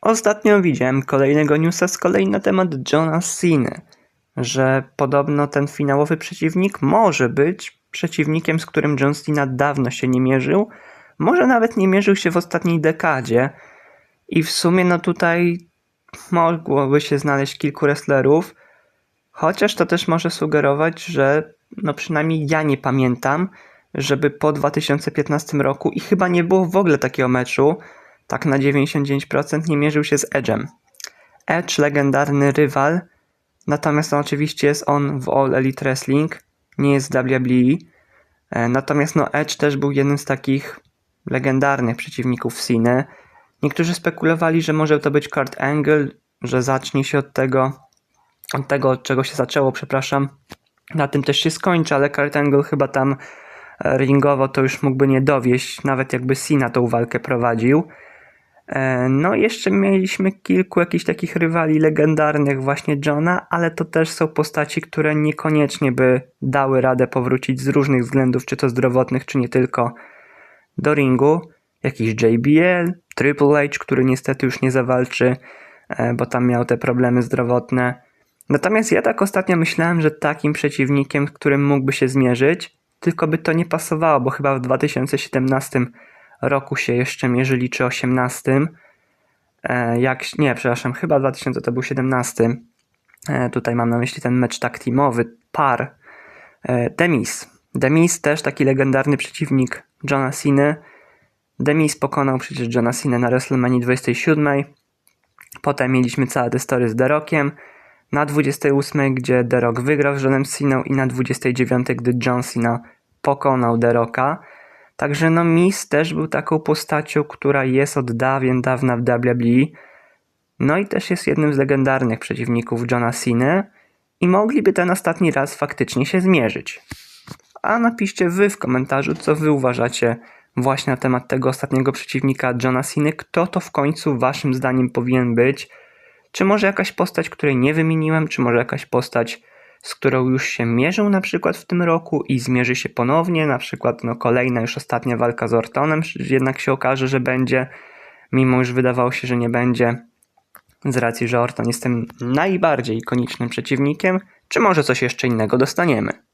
Ostatnio widziałem kolejnego newsa z kolei na temat Johna Cena, że podobno ten finałowy przeciwnik może być przeciwnikiem, z którym John Cena dawno się nie mierzył, może nawet nie mierzył się w ostatniej dekadzie. I w sumie no tutaj mogłoby się znaleźć kilku wrestlerów, chociaż to też może sugerować, że no przynajmniej ja nie pamiętam, żeby po 2015 roku i chyba nie było w ogóle takiego meczu, tak na 99% nie mierzył się z Edge'em. Edge, legendarny rywal, natomiast oczywiście jest on w All Elite Wrestling, nie jest w WWE. E, Natomiast no, Edge też był jednym z takich legendarnych przeciwników Ceny. Niektórzy spekulowali, że może to być Kurt Angle, że zacznie się od tego, od tego, od czego się zaczęło, przepraszam. Na tym też się skończy, ale Kurt Angle chyba tam e, ringowo to już mógłby nie dowieść, nawet jakby Cena tą walkę prowadził. E, No, jeszcze mieliśmy kilku jakichś takich rywali legendarnych, właśnie Johna, ale to też są postaci, które niekoniecznie by dały radę powrócić z różnych względów, czy to zdrowotnych, czy nie tylko, do ringu. Jakiś JBL, Triple H, który niestety już nie zawalczy, e, bo tam miał te problemy zdrowotne. Natomiast ja tak ostatnio myślałem, że takim przeciwnikiem, z którym mógłby się zmierzyć, tylko by to nie pasowało, bo chyba w 2017 roku się jeszcze mierzyli, czy 18. E, jak, nie, przepraszam, chyba 2000 to był 17. E, tutaj mam na myśli ten mecz tak teamowy, par. E, Demis. Demis też taki legendarny przeciwnik Johna Cena. Demis pokonał przecież Johna Cena na WrestleMania 27. Potem mieliśmy całe te story z The Rockiem. Na 28, gdzie The Rock wygrał z Johnem Ceną i na 29, gdy John Cena pokonał The Rocka. Także no Miz też był taką postacią, która jest od dawien dawna w WWE. No i też jest jednym z legendarnych przeciwników Johna Cena i mogliby ten ostatni raz faktycznie się zmierzyć. A napiszcie wy w komentarzu, co wy uważacie właśnie na temat tego ostatniego przeciwnika Johna Cena. Kto to w końcu waszym zdaniem powinien być? Czy może jakaś postać, której nie wymieniłem, czy może jakaś postać, z którą już się mierzył na przykład w tym roku i zmierzy się ponownie, na przykład no, kolejna już ostatnia walka z Ortonem, jednak się okaże, że będzie, mimo już wydawało się, że nie będzie, z racji, że Orton jest tym najbardziej ikonicznym przeciwnikiem, czy może coś jeszcze innego dostaniemy.